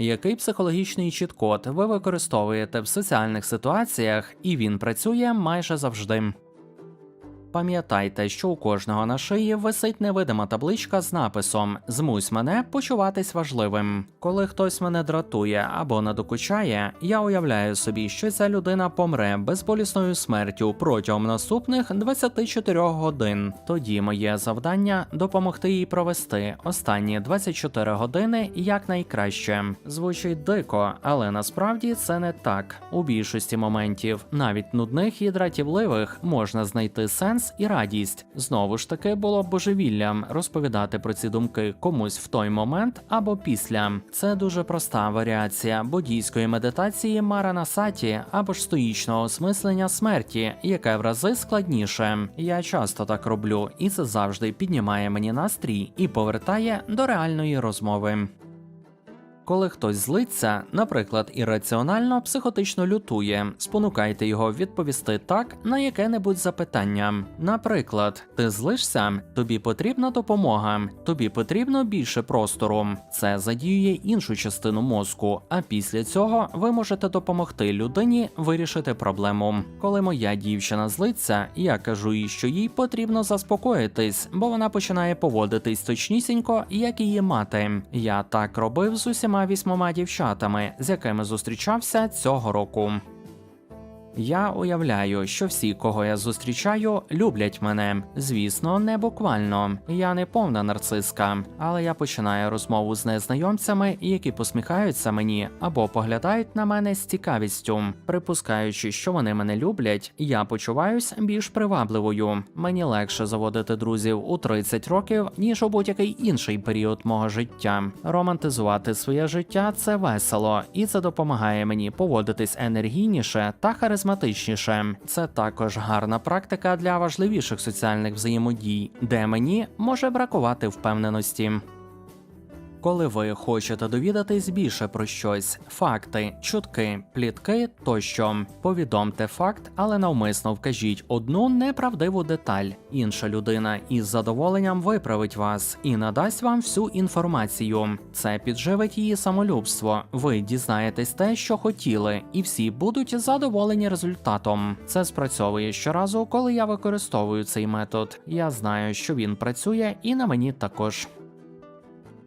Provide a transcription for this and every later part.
Який психологічний чіткод ви використовуєте в соціальних ситуаціях, і він працює майже завжди. Пам'ятайте, що у кожного на шиї висить невидима табличка з написом Змусь мене почуватись важливим. Коли хтось мене дратує або надокучає, я уявляю собі, що ця людина помре безболісною смертю протягом наступних 24 годин. Тоді моє завдання допомогти їй провести останні 24 години якнайкраще. Звучить дико, але насправді це не так. У більшості моментів, навіть нудних і дратівливих, можна знайти сенс і радість. Знову ж таки було божевіллям розповідати про ці думки комусь в той момент або після. Це дуже проста варіація буддійської медитації Маранасаті або ж стоїчного осмислення смерті, яке в рази складніше. Я часто так роблю, і це завжди піднімає мені настрій і повертає до реальної розмови. Коли хтось злиться, наприклад, ірраціонально психотично лютує, спонукайте його відповісти так на яке-небудь запитання. Наприклад, ти злишся, тобі потрібна допомога, тобі потрібно більше простору. Це задіює іншу частину мозку, а після цього ви можете допомогти людині вирішити проблему. Коли моя дівчина злиться, я кажу їй, що їй потрібно заспокоїтись, бо вона починає поводитись точнісінько, як її мати. Я так робив з усіма вісьмома дівчатами, з якими зустрічався цього року. Я уявляю, що всі, кого я зустрічаю, люблять мене. Звісно, не буквально. Я не повна нарциска, але я починаю розмову з незнайомцями, які посміхаються мені або поглядають на мене з цікавістю. Припускаючи, що вони мене люблять, я почуваюсь більш привабливою. Мені легше заводити друзів у 30 років, ніж у будь-який інший період мого життя. Романтизувати своє життя це весело, і це допомагає мені поводитись енергійніше та харизматичніше. Це також гарна практика для важливіших соціальних взаємодій, де мені може бракувати впевненості. Коли ви хочете довідатись більше про щось, факти, чутки, плітки тощо, повідомте факт, але навмисно вкажіть одну неправдиву деталь. Інша людина із задоволенням виправить вас і надасть вам всю інформацію. Це підживить її самолюбство. Ви дізнаєтесь те, що хотіли, і всі будуть задоволені результатом. Це спрацьовує щоразу, коли я використовую цей метод. Я знаю, що він працює, і на мені також.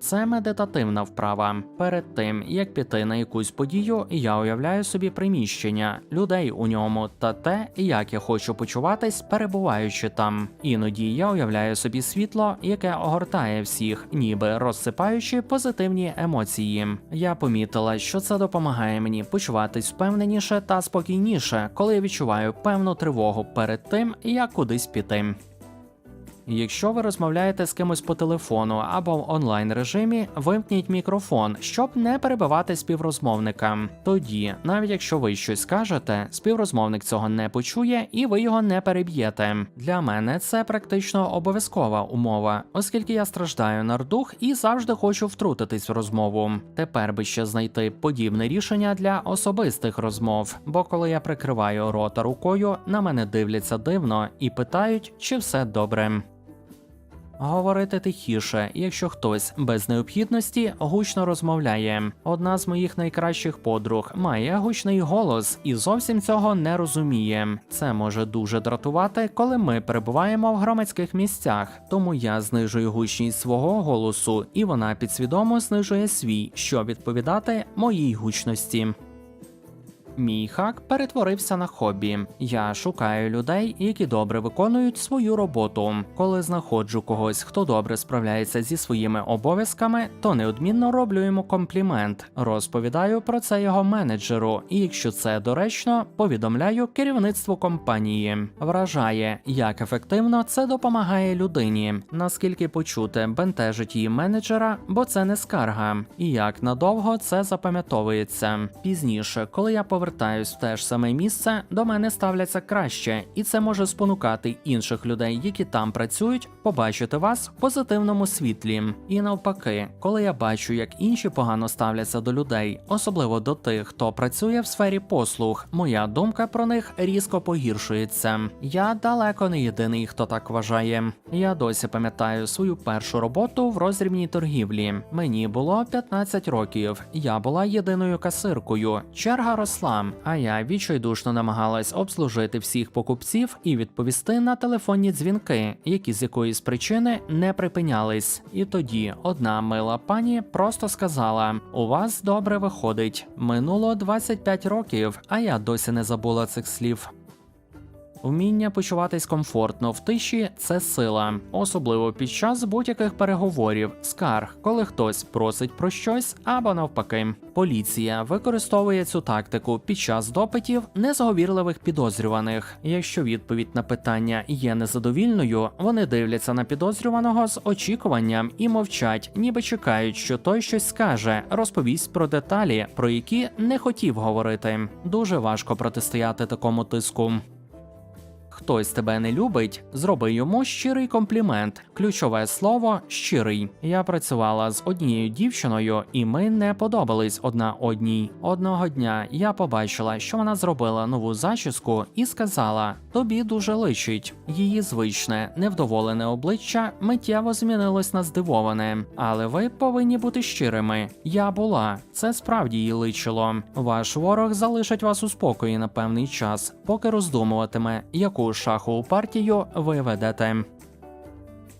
Це медитативна вправа. Перед тим як піти на якусь подію, я уявляю собі приміщення, людей у ньому та те, як я хочу почуватись, перебуваючи там. Іноді я уявляю собі світло, яке огортає всіх, ніби розсипаючи позитивні емоції. Я помітила, що це допомагає мені почуватись впевненіше та спокійніше, коли я відчуваю певну тривогу перед тим, як кудись піти. Якщо ви розмовляєте з кимось по телефону або в онлайн режимі, вимкніть мікрофон, щоб не перебивати співрозмовника. Тоді, навіть якщо ви щось скажете, співрозмовник цього не почує і ви його не переб'єте. Для мене це практично обов'язкова умова, оскільки я страждаю на рдух і завжди хочу втрутитись в розмову. Тепер би ще знайти подібне рішення для особистих розмов, бо коли я прикриваю рота рукою, на мене дивляться дивно і питають, чи все добре. Говорити тихіше, якщо хтось без необхідності гучно розмовляє. Одна з моїх найкращих подруг має гучний голос і зовсім цього не розуміє. Це може дуже дратувати, коли ми перебуваємо в громадських місцях. Тому я знижую гучність свого голосу, і вона підсвідомо знижує свій, щоб відповідати моїй гучності. Мій хак перетворився на хобі. Я шукаю людей, які добре виконують свою роботу. Коли знаходжу когось, хто добре справляється зі своїми обов'язками, то неодмінно роблю йому комплімент. Розповідаю про це його менеджеру, і якщо це доречно, повідомляю керівництву компанії. Вражає, як ефективно це допомагає людині, наскільки почути бентежить її менеджера, бо це не скарга, і як надовго це запам'ятовується. Пізніше, коли я повернуся повертаюсь в те ж саме місце, до мене ставляться краще, і це може спонукати інших людей, які там працюють, побачити вас в позитивному світлі. І навпаки, коли я бачу, як інші погано ставляться до людей, особливо до тих, хто працює в сфері послуг, моя думка про них різко погіршується. Я далеко не єдиний, хто так вважає. Я досі пам'ятаю свою першу роботу в роздрібній торгівлі. Мені було 15 років. Я була єдиною касиркою. Черга росла, а я відчайдушно намагалась обслужити всіх покупців і відповісти на телефонні дзвінки, які з якоїсь причини не припинялись. І тоді одна мила пані просто сказала: У вас добре виходить. Минуло 25 років, а я досі не забула цих слів. Вміння почуватись комфортно в тиші це сила, особливо під час будь-яких переговорів, скарг, коли хтось просить про щось або навпаки. Поліція використовує цю тактику під час допитів незговірливих підозрюваних. Якщо відповідь на питання є незадовільною, вони дивляться на підозрюваного з очікуванням і мовчать, ніби чекають, що той щось скаже, розповість про деталі, про які не хотів говорити. Дуже важко протистояти такому тиску. Хтось тебе не любить, зроби йому щирий комплімент. Ключове слово щирий. Я працювала з однією дівчиною, і ми не подобались одна одній. Одного дня я побачила, що вона зробила нову зачіску і сказала: Тобі дуже личить. Її звичне, невдоволене обличчя миттєво змінилось на здивоване. Але ви повинні бути щирими. Я була. Це справді їй личило. Ваш ворог залишить вас у спокої на певний час, поки роздумуватиме, яку шахову партію ви ведете.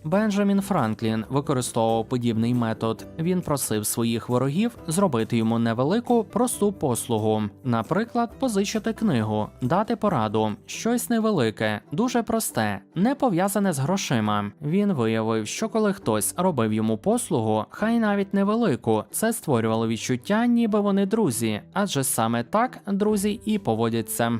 Бенджамін Франклін використовував подібний метод. Він просив своїх ворогів зробити йому невелику просту послугу, наприклад, позичити книгу, дати пораду, щось невелике, дуже просте, не пов'язане з грошима. Він виявив, що коли хтось робив йому послугу, хай навіть невелику, це створювало відчуття, ніби вони друзі, адже саме так друзі і поводяться.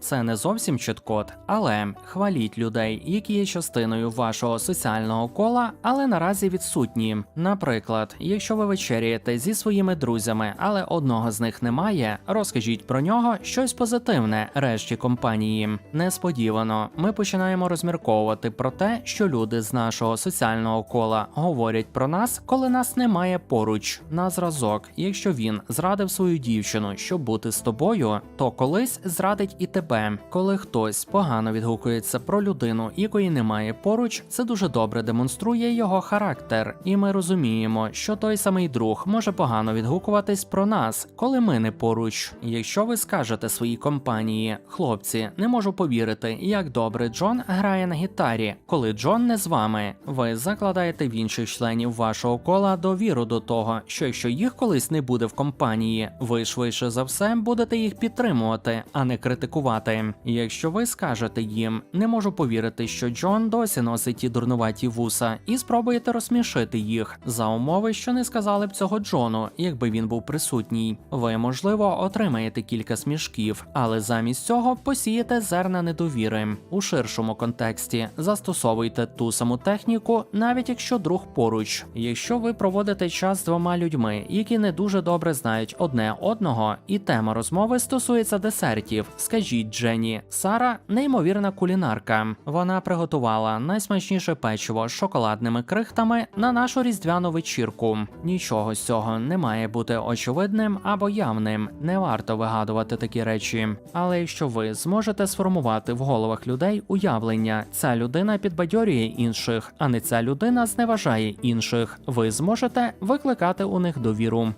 Це не зовсім чіткот, але хваліть людей, які є частиною вашого соціального кола, але наразі відсутні. Наприклад, якщо ви вечеряєте зі своїми друзями, але одного з них немає, розкажіть про нього щось позитивне решті компанії. Несподівано ми починаємо розмірковувати про те, що люди з нашого соціального кола говорять про нас, коли нас немає поруч. На зразок, якщо він зрадив свою дівчину, щоб бути з тобою, то колись зрадить і тебе. Коли хтось погано відгукується про людину, якої немає поруч, це дуже добре демонструє його характер, і ми розуміємо, що той самий друг може погано відгукуватись про нас, коли ми не поруч. Якщо ви скажете своїй компанії, хлопці, не можу повірити, як добре Джон грає на гітарі, коли Джон не з вами, ви закладаєте в інших членів вашого кола довіру до того, що якщо їх колись не буде в компанії, ви швидше за все будете їх підтримувати, а не критикувати. Якщо ви скажете їм, не можу повірити, що Джон досі носить ті дурнуваті вуса, і спробуєте розсмішити їх за умови, що не сказали б цього Джону, якби він був присутній. Ви, можливо, отримаєте кілька смішків, але замість цього посієте зерна недовіри. У ширшому контексті застосовуйте ту саму техніку, навіть якщо друг поруч. Якщо ви проводите час з двома людьми, які не дуже добре знають одне одного, і тема розмови стосується десертів, скажіть Дженні, Сара неймовірна кулінарка. Вона приготувала найсмачніше печиво з шоколадними крихтами на нашу різдвяну вечірку. Нічого з цього не має бути очевидним або явним. Не варто вигадувати такі речі. Але якщо ви зможете сформувати в головах людей уявлення, ця людина підбадьорює інших, а не ця людина зневажає інших, ви зможете викликати у них довіру.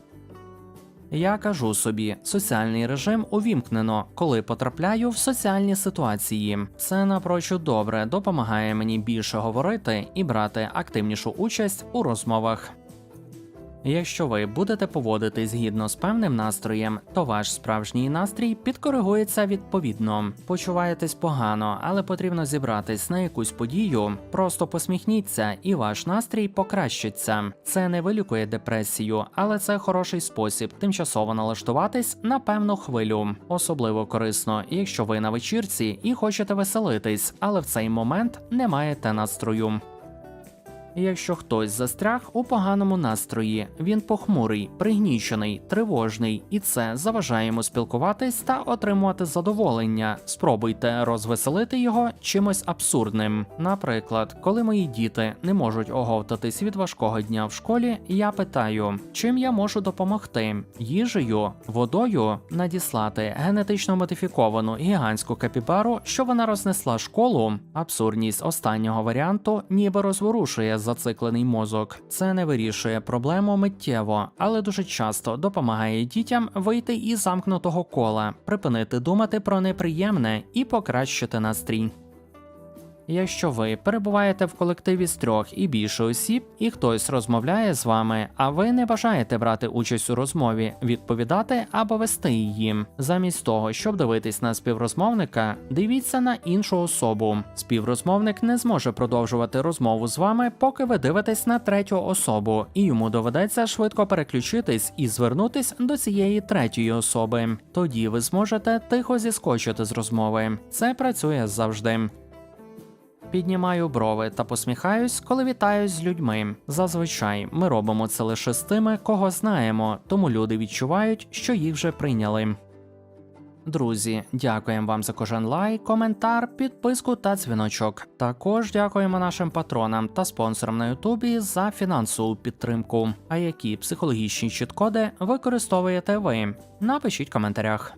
Я кажу собі, соціальний режим увімкнено, коли потрапляю в соціальні ситуації. Це напрочуд добре допомагає мені більше говорити і брати активнішу участь у розмовах. Якщо ви будете поводитись згідно з певним настроєм, то ваш справжній настрій підкоригується відповідно. Почуваєтесь погано, але потрібно зібратись на якусь подію. Просто посміхніться, і ваш настрій покращиться. Це не вилікує депресію, але це хороший спосіб тимчасово налаштуватись на певну хвилю. Особливо корисно, якщо ви на вечірці і хочете веселитись, але в цей момент не маєте настрою. Якщо хтось застряг у поганому настрої, він похмурий, пригнічений, тривожний, і це заважає йому спілкуватись та отримувати задоволення. Спробуйте розвеселити його чимось абсурдним. Наприклад, коли мої діти не можуть оговтатись від важкого дня в школі, я питаю, чим я можу допомогти? Їжею, водою надіслати генетично модифіковану гігантську капібару, що вона рознесла школу. Абсурдність останнього варіанту ніби розворушує зациклений мозок. Це не вирішує проблему миттєво, але дуже часто допомагає дітям вийти із замкнутого кола, припинити думати про неприємне і покращити настрій. Якщо ви перебуваєте в колективі з трьох і більше осіб, і хтось розмовляє з вами, а ви не бажаєте брати участь у розмові, відповідати або вести її. Замість того, щоб дивитись на співрозмовника, дивіться на іншу особу. Співрозмовник не зможе продовжувати розмову з вами, поки ви дивитесь на третю особу, і йому доведеться швидко переключитись і звернутись до цієї третьої особи. Тоді ви зможете тихо зіскочити з розмови. Це працює завжди. Піднімаю брови та посміхаюсь, коли вітаюсь з людьми. Зазвичай ми робимо це лише з тими, кого знаємо, тому люди відчувають, що їх вже прийняли. Друзі, дякуємо вам за кожен лайк, коментар, підписку та дзвіночок. Також дякуємо нашим патронам та спонсорам на Ютубі за фінансову підтримку. А які психологічні чіткоди використовуєте ви? Напишіть в коментарях.